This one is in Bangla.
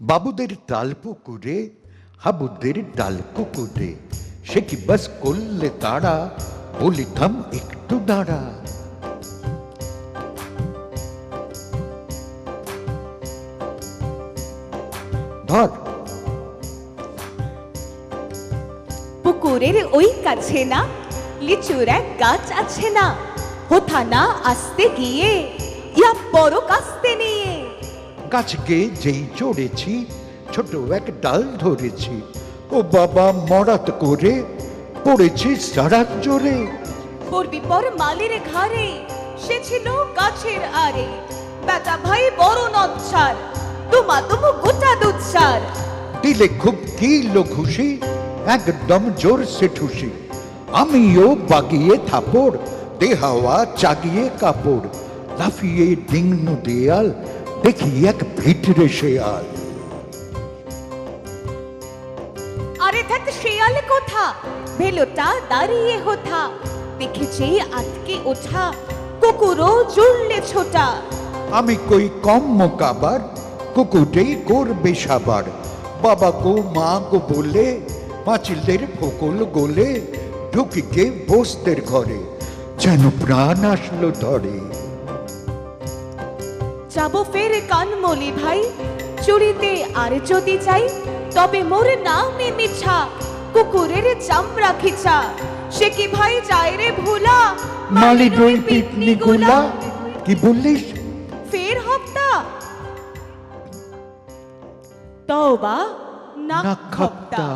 বাবুদের ডাল পুকুরে, হাবুদের ডাল কুকুরে, সে কি বাস করলে তারা? বলি, থাম একটু দাঁড়া। ধর। পুকুরের ওই কাছে না, লিচুর এক গাছ আছে না হোথা না আসতে গিয়ে, ইয়া বড় কাস্তে নিয়ে গাছকে যেই চড়েছি ছোট এক ডাল ধরেছি। ও বাবা মরাত করে পড়েছি সারা জোরে পর মালির ঘাড়ে সে ছিল গাছের আরে বেটা ভাই বড় নচ্ছার তোমা তুমু গোটা দুচ্ছার দিলে খুব কিল খুশি একদম জোর সে ঠুসি। আমিও বাগিয়ে থাপড় দেহাওয়া চাগিয়ে কাপড়। লাফিয়ে ডিংনু দেয়াল দেখি এক ভিতরে শেয়াল। আরে ধ্যাত শেয়াল কোথা? ভেলোটা দাঁড়িয়ে হোথা। দেখেছে আটকে ওঠা কুকুরও জুড়লে ছোটা। আমি কই কম মোকাবার কুকুরেই করবে সাবার। বাবা গো মা গো বলে পাঁচিলের ফকল গোলে ঢুকিকে বসতের ঘরে। যেন প্রাণ আসলো ধরে। যাব ফের কানমলি ভাই। চুরিতে আর যদি চাই তবে মোর নামে মিছা কুকুরের চামড়া খিচা। সে কি ভাই যায় রে ভোলা? মালির ওই পিপনি গুলা। কি বললিস? ফের হপ্তা। তওবা না খপ্তা